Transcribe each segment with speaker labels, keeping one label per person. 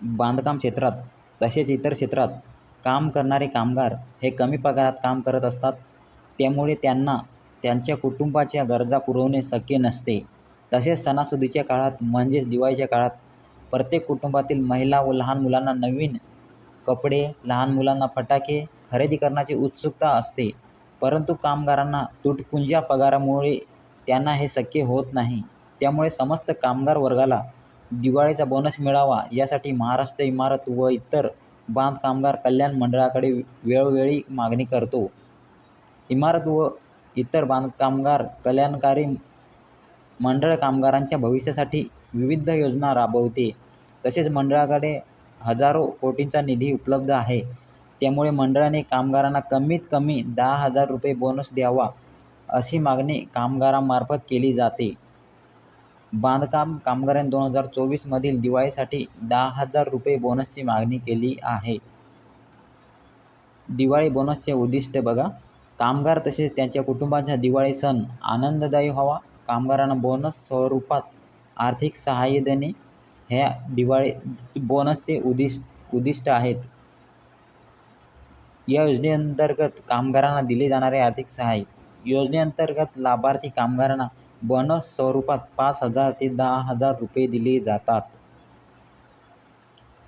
Speaker 1: बांधकाम क्षेत्रात तसेच इतर क्षेत्रात काम करणारे कामगार हे कमी पगारात काम करत असतात. त्यामुळे त्यांना त्यांच्या कुटुंबाच्या गरजा पुरवणे शक्य नसते. तसेच सणासुदीच्या काळात म्हणजेच दिवाळीच्या काळात प्रत्येक कुटुंबातील महिला व लहान मुलांना नवीन कपडे लहान मुलांना फटाके खरेदी करण्याची उत्सुकता असते. परंतु कामगारांना तुटपुंज्या पगारामुळे त्यांना हे शक्य होत नाही. त्यामुळे समस्त कामगार वर्गाला दिवाळीचा बोनस मिळावा यासाठी महाराष्ट्र इमारत व इतर बांधकामगार कल्याण मंडळाकडे वेळोवेळी मागणी करतो. इमारत व इतर बांधकामगार कल्याणकारी मंडळ कामगारांच्या भविष्यासाठी विविध योजना राबवते. तसेच मंडळाकडे हजारो कोटींचा निधी उपलब्ध आहे. त्यामुळे मंडळाने कामगारांना कमीत कमी दहा हजार रुपये बोनस द्यावा अशी मागणी कामगारांमार्फत केली जाते. बांधकाम कामगारांनी दोन हजार चोवीसमधील दिवाळीसाठी दहा हजार रुपये बोनसची मागणी केली आहे. दिवाळी बोनसचे उद्दिष्ट बघा. कामगार तसेच त्यांच्या कुटुंबांचा दिवाळी सण आनंददायी व्हावा. कामगारांना बोनस स्वरूपात आर्थिक सहाय्य देणे ह्या दिवाळी बोनसचे उद्दिष्ट उद्दिष्ट आहेत. या योजनेअंतर्गत कामगारांना दिले जाणारे आर्थिक सहाय्य. योजनेअंतर्गत लाभार्थी कामगारांना बोनस स्वरूपात पाच हजार ते दहा हजार रुपये दिले जातात.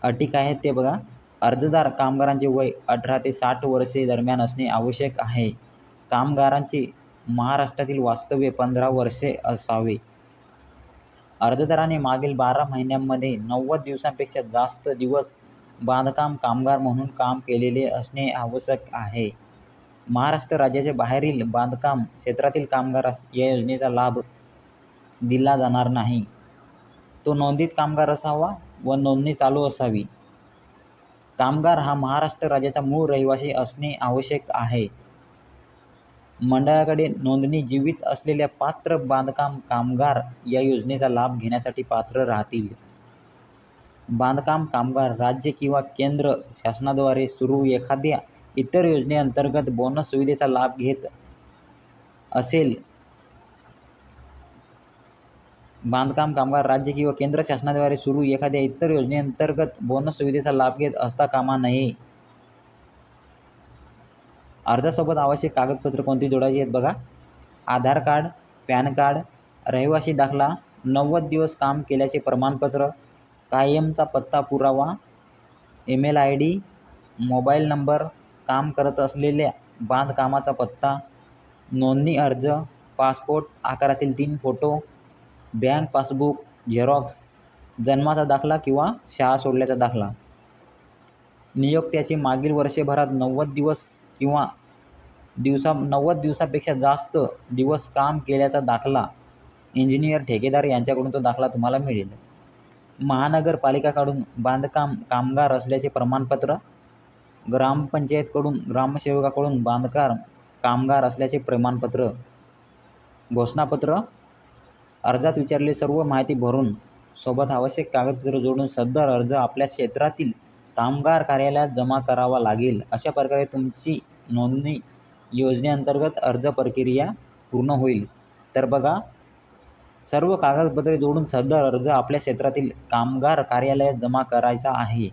Speaker 1: अटी काय आहेत ते बघा. अर्जदार कामगारांचे वय अठरा ते साठ वर्षे दरम्यान असणे आवश्यक आहे. कामगारांचे महाराष्ट्रातील वास्तव्य पंधरा वर्षे असावे. अर्जदाराने मागील बारा महिन्यांमध्ये नव्वद दिवसांपेक्षा जास्त दिवस बांधकाम कामगार म्हणून काम केलेले असणे आवश्यक आहे. महाराष्ट्र राज्याच्या बाहेरील बांधकाम क्षेत्रातील कामगारास या योजनेचा लाभ दिला जाणार नाही. तो नोंदित कामगार असावा व नोंदणी चालू असावी. कामगार हा महाराष्ट्र राज्याचा मूळ रहिवासी असणे आवश्यक आहे. मंडळाकडे नोंदणी जीवित असलेल्या पात्र बांधकाम कामगार या योजनेचा लाभ घेण्यासाठी पात्र राहतील. बांधकाम कामगार राज्य किंवा केंद्र शासनाद्वारे सुरू एखाद्या इतर योजनेअंतर्गत बोनस सुविधेचा लाभ घेत असेल. बांधकाम कामगार राज्य किंवा केंद्र शासनाद्वारे सुरू एखाद्या इतर योजनेअंतर्गत बोनस सुविधेचा लाभ घेत असता कामा नये. अर्जासोबत आवश्यक कागदपत्र कोणती जोडायची आहेत बघा. आधार कार्ड पॅन कार्ड रहिवासी दाखला नव्वद दिवस काम केल्याचे प्रमाणपत्र कायमचा पत्ता पुरावा email I D mobile number काम करत असलेल्या बांधकामाचा पत्ता नोंदणी अर्ज पासपोर्ट आकारातील तीन फोटो बँक पासबुक झेरॉक्स जन्माचा दाखला किंवा शाळा सोडल्याचा दाखला. नियोक्त्याचे मागील वर्षभरात नव्वद दिवस किंवा दिवसा नव्वद दिवसापेक्षा जास्त दिवस काम केल्याचा दाखला इंजिनियर ठेकेदार यांच्याकडून तो दाखला तुम्हाला मिळेल. महानगरपालिकाकडून बांधकाम कामगार असल्याचे प्रमाणपत्र ग्रामपंचायतकडून ग्रामसेवकाकडून बांधकाम कामगार असल्याचे प्रमाणपत्र घोषणापत्र अर्जात विचारलेली सर्व माहिती भरून सोबत आवश्यक कागदपत्र जोडून सदर अर्ज आपल्या क्षेत्रातील कामगार कार्यालयात जमा करावा लागेल. अशा प्रकारे तुमची नोंदणी योजनेअंतर्गत अर्ज प्रक्रिया पूर्ण होईल. तर बघा सर्व कागदपत्रे जोडून सदर अर्ज आपल्या क्षेत्रातील कामगार कार्यालयात जमा करायचा आहे.